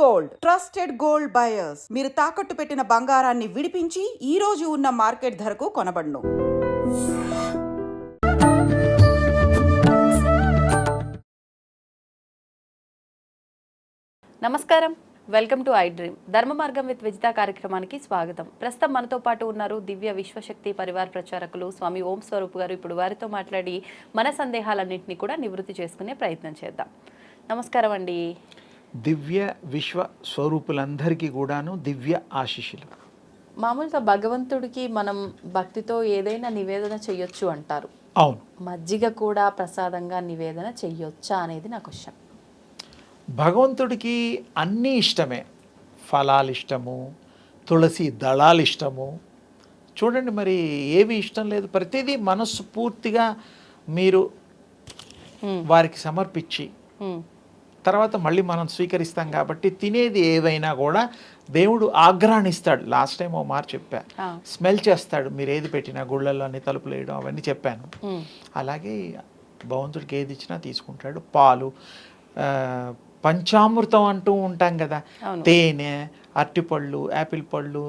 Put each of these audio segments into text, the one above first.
Gold. Trusted gold buyers. మీరు తాకట్టు పెట్టిన బంగారాన్ని విడిపించి ఈ రోజు ఉన్న మార్కెట్ ధరకు కొనబడును. నమస్కారం. Welcome to I dream. ధర్మ మార్గం విత్ విజిత కార్యక్రమానికి స్వాగతం. ప్రస్తుతం మనతో పాటు ఉన్నారు దివ్య విశ్వశక్తి పరివార ప్రచారకులు స్వామి ఓం స్వరూప్ గారు. ఇప్పుడు వారితో మాట్లాడి మన సందేహాలన్నింటినీ కూడా నివృత్తి చేసుకునే ప్రయత్నం చేద్దాం. నమస్కారం అండి. దివ్య విశ్వ స్వరూపులందరికీ కూడాను దివ్య ఆశీస్సులు. మామూలుగా భగవంతుడికి మనం భక్తితో ఏదైనా నివేదన చెయ్యొచ్చు అంటారు. అవును. మజ్జిగ కూడా ప్రసాదంగా నివేదన చెయ్యొచ్చా అనేది నా క్వశ్చన్. భగవంతుడికి అన్నీ ఇష్టమే. ఫలాలు ఇష్టము తులసి దళాలు ఇష్టము చూడండి మరి ఏవి ఇష్టం లేదు. ప్రతిదీ మనస్సు పూర్తిగా మీరు వారికి సమర్పించి తర్వాత మళ్ళీ మనం స్వీకరిస్తాం కాబట్టి తినేది ఏవైనా కూడా దేవుడు ఆగ్రహణిస్తాడు లాస్ట్ టైం ఓ మాట చెప్పా. స్మెల్ చేస్తాడు. మీరు ఏది పెట్టినా గుళ్ళల్లో అన్ని తలుపులు వేయడం అవన్నీ చెప్పాను. అలాగే భగవంతుడికి ఏది ఇచ్చినా తీసుకుంటాడు. పాలు పంచామృతం అంటూ ఉంటాం కదా. తేనె అరటిపళ్ళు యాపిల్ పళ్ళు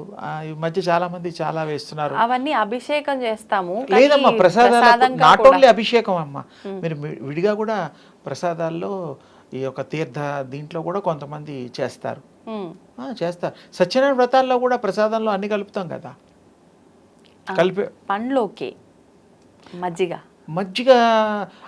ఈ మధ్య చాలా మంది చాలా వేస్తున్నారు. అవన్నీ అభిషేకం చేస్తాము. లేదమ్మా ప్రసాదాలు నాట్ ఓన్లీ అభిషేకం అమ్మా. మీరు విడిగా కూడా ప్రసాదాల్లో ఈ యొక్క తీర్థ దీంట్లో కూడా కొంతమంది చేస్తారు. చేస్తారు. సత్యనారాయణ వ్రతాల్లో కూడా ప్రసాదంలో అన్ని కలుపుతాం కదా? కలిపి పండ్లోకి మజ్జిగ. మజ్జిగ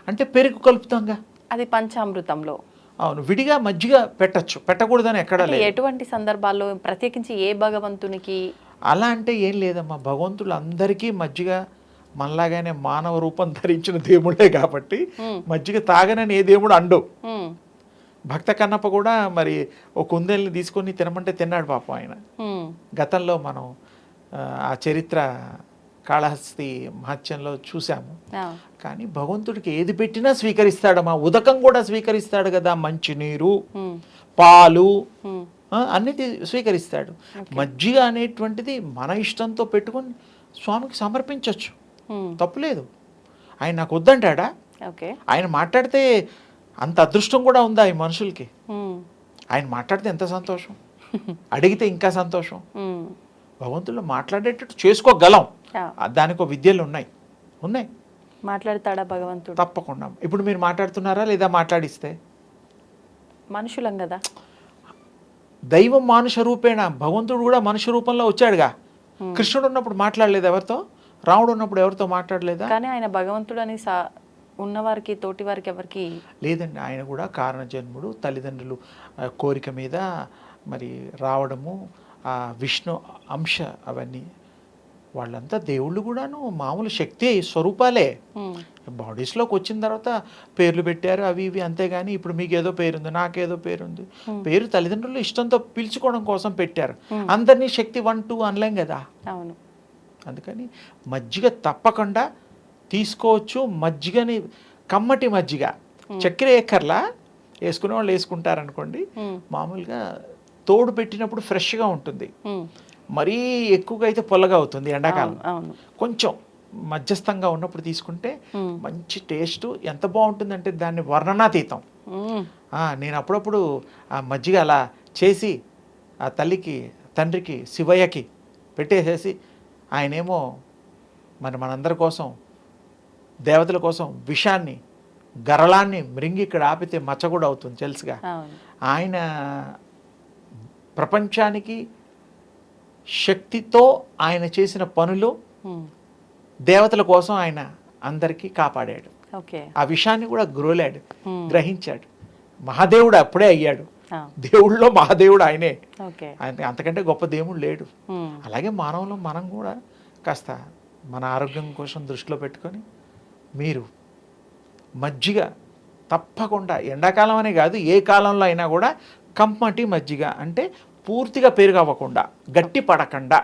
అంటే పెరుగు కలుపుతాంగా? అది పంచామృతంలో. అవును విడిగా మజ్జిగ పెట్టచ్చు. పెట్టకూడదని ఎక్కడా లేదు. ఎటువంటి సందర్భాల్లో ప్రత్యేకించి ఏ భగవంతునికి? అలా అంటే ఏం లేదమ్మా. భగవంతులు అందరికీ మజ్జిగ మనలాగానే మానవ రూపం ధరించిన దేవుడే కాబట్టి మజ్జిగ తాగనని ఏ దేవుడు అండవు. భక్త కన్నప్ప కూడా మరి ఒక కుందేల్ని తీసుకొని తినమంటే తిన్నాడు పాపం ఆయన. గతంలో మనం ఆ, చరిత్ర కాళహస్తి మహత్యంలో చూసాము కానీ భగవంతుడికి ఏది పెట్టినా స్వీకరిస్తాడమ్మా ఉదకం కూడా స్వీకరిస్తాడు కదా మంచినీరు పాలు అన్ని స్వీకరిస్తాడు. మజ్జిగ అనేటువంటిది మన ఇష్టంతో పెట్టుకొని స్వామికి సమర్పించవచ్చు తప్పులేదు. ఆయన నాకు వద్దంటాడా? ఓకే. ఆయన మాట్లాడితే అంత అదృష్టం కూడా ఉందా ఈ మనుషులకి? ఆయన మాట్లాడితే ఎంత సంతోషం? అడిగితే ఇంకా సంతోషం? ఉమ్, భగవంతుల్లో మాట్లాడేటట్టు చేసుకోగలం. దానికి ఒక విద్యలు ఉన్నాయి. ఉన్నాయి. మాట్లాడతాడా భగవంతుడు? తప్పకుండా. ఇప్పుడు మీరు మాట్లాడుతున్నారా లేదా మాట్లాడిస్తే? మనుషులం కదా. దైవం మానుష రూపేణ. భగవంతుడు కూడా మనుష్య రూపంలో వచ్చాడుగా. కృష్ణుడు ఉన్నప్పుడు మాట్లాడలేదు ఎవరితో? రాముడు ఉన్నప్పుడు ఎవరితో మాట్లాడలేదా? కానీ ఆయన భగవంతుడు అని సా ఉన్నవారికి తోటి వారికి ఎవరికి? లేదండి. ఆయన కూడా కారణ జన్ముడు తల్లిదండ్రులు కోరిక మీద మరి రావడము ఆ విష్ణు అంశ అవన్నీ. వాళ్ళంతా దేవుళ్ళు కూడాను మామూలు శక్తి స్వరూపాలే. బాడీస్లోకి వచ్చిన తర్వాత పేర్లు పెట్టారు అవి ఇవి అంతేగాని ఇప్పుడు మీకు ఏదో పేరుంది నాకేదో పేరుంది. పేరు తల్లిదండ్రులు ఇష్టంతో పిలుచుకోవడం కోసం పెట్టారు. అందరినీ శక్తి వన్ టూ అనలేం కదా? అవును. అందుకని మజ్జిగ తప్పకుండా తీసుకోవచ్చు మజ్జిగని కమ్మటి మజ్జిగ. చక్కెర ఎక్కర్లా? వేసుకునే వాళ్ళు వేసుకుంటారు అనుకోండి ఉమ్, మామూలుగా తోడు పెట్టినప్పుడు ఫ్రెష్గా ఉంటుంది. మరీ ఎక్కువగా అయితే పొల్లగా అవుతుంది ఎండాకాలం. కొంచెం మధ్యస్థంగా ఉన్నప్పుడు తీసుకుంటే మంచి టేస్ట్. ఎంత బాగుంటుందంటే దాన్ని వర్ణనాతీతం. నేను అప్పుడప్పుడు ఆ మజ్జిగ అలా చేసి ఆ తల్లికి తండ్రికి శివయ్యకి పెట్టేసేసి ఆయనేమో మరి మనందరి కోసం దేవతల కోసం విషాన్ని గరళాన్ని మృంగి ఇక్కడ ఆపితే మచ్చ కూడా అవుతుంది తెలుసుగా? ఆయన ప్రపంచానికి శక్తితో ఆయన చేసిన పనులు దేవతల కోసం ఆయన అందరికీ కాపాడాడు. ఆ విషయాన్ని కూడా గ్రోలాడు. గ్రహించాడు. మహాదేవుడు అప్పుడే అయ్యాడు. దేవుళ్ళలో మహాదేవుడు ఆయనే. అంతకంటే గొప్ప దేవుడు లేడు. అలాగే మానవులో మనం కూడా కాస్త మన ఆరోగ్యం కోసం దృష్టిలో పెట్టుకొని మీరు మజ్జిగ తప్పకుండా ఎండాకాలం అనే కాదు ఏ కాలంలో అయినా కూడా కమ్మటి మజ్జిగ అంటే పూర్తిగా పెరుగు అవ్వకుండా గట్టి పడకుండా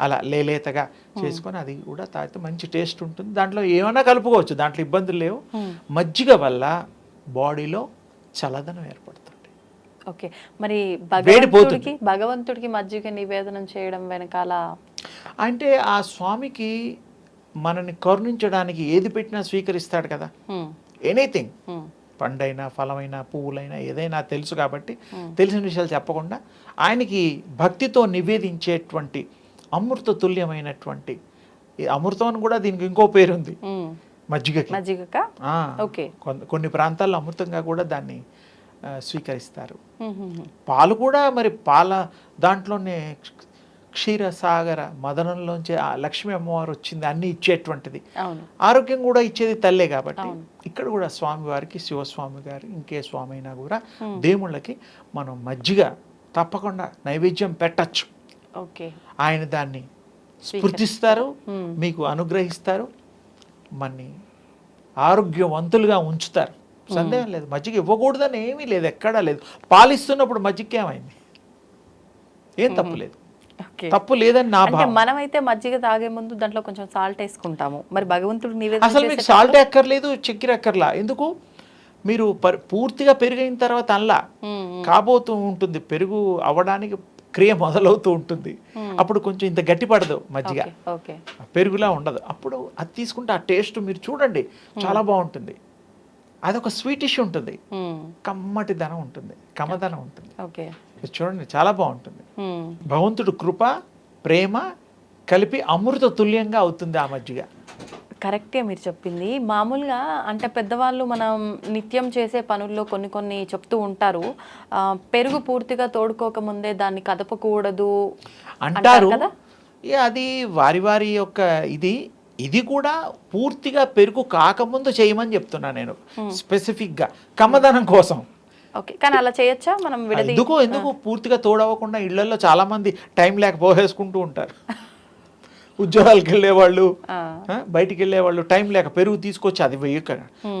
అలా లేలేతగా చేసుకొని అది కూడా తాగితే మంచి టేస్ట్ ఉంటుంది. దాంట్లో ఏమైనా కలుపుకోవచ్చు దాంట్లో ఇబ్బందులు లేవు. మజ్జిగ వల్ల బాడీలో చల్లదనం ఏర్పడుతుంది. ఓకే. మరి వేడి పోతుంది. భగవంతుడికి భగవంతుడికి మజ్జిగ నివేదనం చేయడం వెనకాల అంటే ఆ స్వామికి మనని కరుణించడానికి ఏది పెట్టినా స్వీకరిస్తాడు కదా. ఎనీథింగ్ పండైనా ఫలమైనా పువ్వులైనా ఏదైనా తెలుసు కాబట్టి తెలిసిన విషయాలు చెప్పకుండా ఆయనకి భక్తితో నివేదించేటువంటి అమృత తుల్యమైనటువంటి అమృతం అని కూడా దీనికి ఇంకో పేరు ఉంది. మజ్జిగకి. కొన్- కొన్ని ప్రాంతాల్లో అమృతంగా కూడా దాన్ని స్వీకరిస్తారు. పాలు కూడా మరి పాల దాంట్లోనే క్షీరసాగర మదనంలోంచి ఆ లక్ష్మీ అమ్మవారు వచ్చింది అన్ని ఇచ్చేటువంటిది. ఆరోగ్యం కూడా ఇచ్చేది తల్లే కాబట్టి. ఇక్కడ కూడా స్వామి వారికి శివస్వామి గారు ఇంకే స్వామి అయినా కూడా దేవుళ్ళకి మనం మజ్జిగ తప్పకుండా నైవేద్యం పెట్టచ్చు. ఆయన దాన్ని స్ఫూర్తిస్తారు. మీకు అనుగ్రహిస్తారు మన్ని ఆరోగ్యవంతులుగా ఉంచుతారు. సందేహం లేదు. మజ్జిగ ఇవ్వకూడదని ఏమీ లేదు ఎక్కడా లేదు. పాలిస్తున్నప్పుడు మజ్జిగ ఏమైంది ఏం తప్పు లేదు. ఓకే తప్పు లేదని నా భావం. మనమైతే మజ్జిగ తాగే ముందు దాంట్లో కొంచెం సాల్ట్ వేసుకుంటాము. మరి భగవంతుడికి నివేదన అసలు మీకు సాల్ట్ ఎక్కర్లేదు చక్కెర ఎక్కర్లా? ఎందుకు? మీరు పరి పూర్తిగా పెరుగైన తర్వాత అల్లా కాబోతూ ఉంటుంది పెరుగు అవ్వడానికి క్రియ మొదలవుతూ ఉంటుంది. అప్పుడు కొంచెం ఇంత గట్టి పడదు మజ్జిగ పెరుగులా ఉండదు. అప్పుడు అది తీసుకుంటే ఆ టేస్ట్ మీరు చూడండి చాలా బాగుంటుంది. అదొక స్వీటిష్ ఉంటుంది. మ్మ్, కమ్మటి ధనం ఉంటుంది కమ్మదనం ఉంటుంది. ఓకే ఇది చూడండి చాలా బాగుంటుంది. భగవంతుడు కృప ప్రేమ కలిపి అమృత తుల్యంగా అవుతుంది ఆ మజ్జిగ కరెక్టే మీరు చెప్పింది. మామూలుగా అంటే పెద్దవాళ్ళు మనం నిత్యం చేసే పనుల్లో కొన్ని కొన్ని చెప్తూ ఉంటారు. పెరుగు పూర్తిగా తోడుకోక ముందే దాన్ని కదపకూడదు అంటారు. కదా? అది వారి వారి యొక్క ఇది ఇది కూడా పూర్తిగా పెరుగు కాకముందు చేయమని చెప్తున్నా నేను. స్పెసిఫిక్గా కమ్మదనం కోసం. ఓకే. కానీ అలా చేయొచ్చా? మనం విడది ఎందుకు ఎందుకు పూర్తిగా తోడవకుండా ఇళ్ళలో చాలా మంది టైం లేక పోసేసుకుంటూ ఉంటారు. ఉద్యోగాలకు వెళ్ళేవాళ్ళు ఆ, ఆ, బయటికి వెళ్ళేవాళ్ళు టైం లేక పెరుగు తీసుకొచ్చి అది వేయక.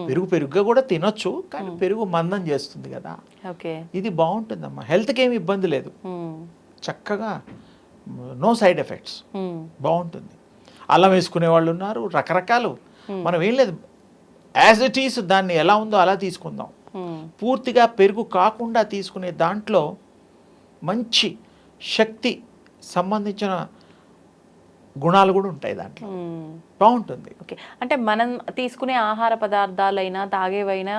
పెరుగు పెరుగుగా కూడా తినొచ్చు కానీ పెరుగు మందం చేస్తుంది కదా. ఓకే. ఇది బాగుంటుందమ్మా. హెల్త్కి ఏమి ఇబ్బంది లేదు. చక్కగా నో సైడ్ ఎఫెక్ట్స్. బాగుంటుంది. అల్లం వేసుకునే వాళ్ళు ఉన్నారు రకరకాలు. మనం ఏం లేదు. యాజ్ ఇట్ ఈస్ దాన్ని ఎలా ఉందో అలా తీసుకుందాం. పూర్తిగా పెరుగు కాకుండా తీసుకునే దాంట్లో మంచి శక్తి సంబంధించిన గుణాలు కూడా ఉంటాయి దాంట్లో. బాగుంటుంది. ఓకే. అంటే మనం తీసుకునే ఆహార పదార్థాలైనా తాగేవైనా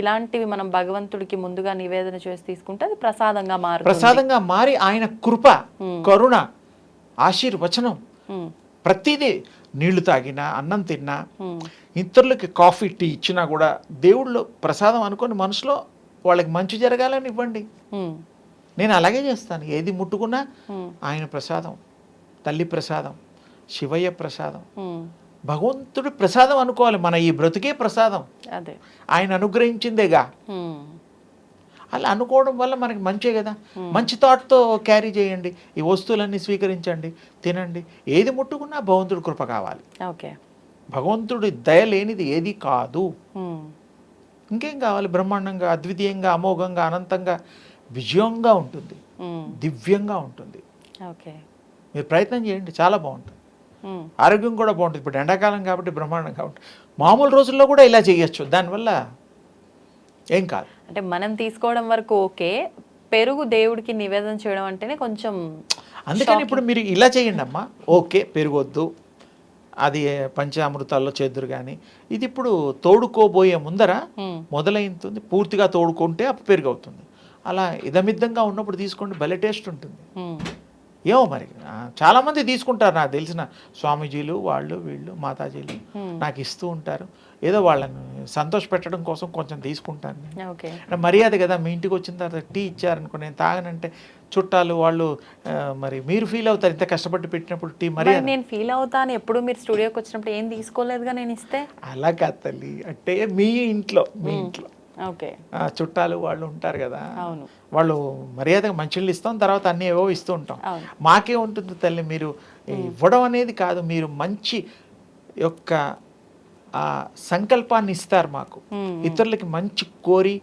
ఇలాంటివి మనం భగవంతుడికి ముందుగా నివేదన చేసి తీసుకుంటే అది ప్రసాదంగా మారుతుంది. ప్రసాదంగా మారి ఆయన కృప కరుణ ఆశీర్వచనం ప్రతిదీ నీళ్ళు తాగినా అన్నం తిన్నా. ఇతరులకి కాఫీ టీ ఇచ్చినా కూడా దేవుళ్ళు ప్రసాదం అనుకొని మనసులో వాళ్ళకి మంచి జరగాలని ఇవ్వండి. నేను అలాగే చేస్తాను ఏది ముట్టుకున్నా. ఆయన ప్రసాదం తల్లి ప్రసాదం శివయ్య ప్రసాదం. భగవంతుడి ప్రసాదం అనుకోవాలి మన ఈ బ్రతుకే ప్రసాదం ఆయన అనుగ్రహించిందేగా. అలా అనుకోవడం వల్ల మనకి మంచే కదా. మంచి థాట్తో క్యారీ చేయండి. ఈ వస్తువులన్నీ స్వీకరించండి తినండి. ఏది ముట్టుకున్నా భగవంతుడి కృప కావాలి. ఓకే. భగవంతుడి దయ లేనిది ఏది కాదు. ఇంకేం కావాలి? బ్రహ్మాండంగా అద్వితీయంగా అమోఘంగా అనంతంగా విజయంగా ఉంటుంది. దివ్యంగా ఉంటుంది. ఓకే. మీరు ప్రయత్నం చేయండి. చాలా బాగుంటుంది. ఆరోగ్యం కూడా బాగుంటుంది. ఇప్పుడు ఎండాకాలం కాబట్టి బ్రహ్మాండంగా ఉంటుంది. మామూలు రోజుల్లో కూడా ఇలా చేయొచ్చు. దానివల్ల ఏం కాదు. అంటే మనం తీసుకోవడం వరకు ఓకే పెరుగు దేవుడికి నివేదన చేయడం అంటేనే కొంచెం అందుకని ఇప్పుడు మీరు ఇలా చేయండి అమ్మా. ఓకే పెరగొద్దు అది పంచామృతాల్లో చేద్దరు కానీ ఇది ఇప్పుడు తోడుకోబోయే ముందర మ్మ్. మొదలైంది పూర్తిగా తోడుకుంటే అప్పుడు పెరుగవుతుంది. అలా ఇదమిద్దంగా ఉన్నప్పుడు తీసుకోండి భలే టేస్ట్ ఉంటుంది. ఏమో మరి. ఆ, చాలా మంది తీసుకుంటారు నాకు తెలిసిన స్వామీజీలు వాళ్ళు వీళ్ళు మాతాజీలు నాకు ఇస్తూ ఉంటారు. ఏదో వాళ్ళని సంతోష పెట్టడం కోసం కొంచెం తీసుకుంటాను మర్యాద కదా మీ ఇంటికి వచ్చిన తర్వాత టీ ఇచ్చారనుకో నేను తాగనంటే చుట్టాలు వాళ్ళు మరి మీరు ఫీల్ అవుతారు ఇంత కష్టపడి పెట్టినప్పుడు టీ మరి మర్యాద. నేను ఫీల్ అవుతాను ఎప్పుడు మీరు స్టూడియోకి వచ్చినప్పుడు ఏం తీసుకోలేదుగా నేను ఇస్తే? అలా కాదు తల్లి. అంటే మీ ఇంట్లో మీ ఇంట్లో. చుట్టాలు వాళ్ళు ఉంటారు కదా వాళ్ళు మర్యాదగా మంచిళ్ళు ఇస్తాం తర్వాత అన్నీ ఏవో ఇస్తూ ఉంటాం. మాకే ఉంటుంది తల్లి మీరు ఇవ్వడం అనేది కాదు మీరు మంచి యొక్క ఆ సంకల్పాన్ని ఇస్తారు మాకు. ఇతరులకి మంచి కోరి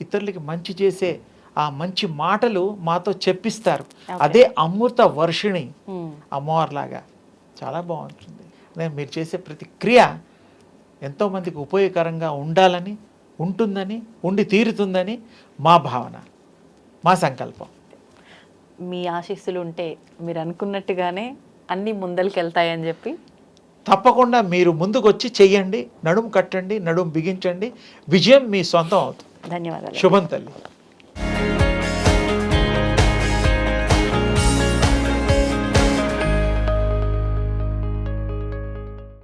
ఇతరులకి మంచి చేసే ఆ మంచి మాటలు మాతో చెప్పిస్తారు. అదే అమృత వర్షిణి మ్మ్. అమ్మవారిలాగా. చాలా బాగుంటుంది. నేను మీరు చేసే ప్రతి క్రియ ఎంతోమందికి ఉపయోగకరంగా ఉండాలని ఉంటుందని ఉండి తీరుతుందని మా భావన మా సంకల్పం. మీ ఆశీస్సులు ఉంటే మీరు అనుకున్నట్టుగానే అన్ని ముందరికి వెళ్తాయని చెప్పి. తప్పకుండా మీరు ముందుకు వచ్చి చెయ్యండి నడుము కట్టండి నడుము బిగించండి. విజయం మీ సొంతం అవుతుంది. ధన్యవాదాలు. శుభం తల్లి.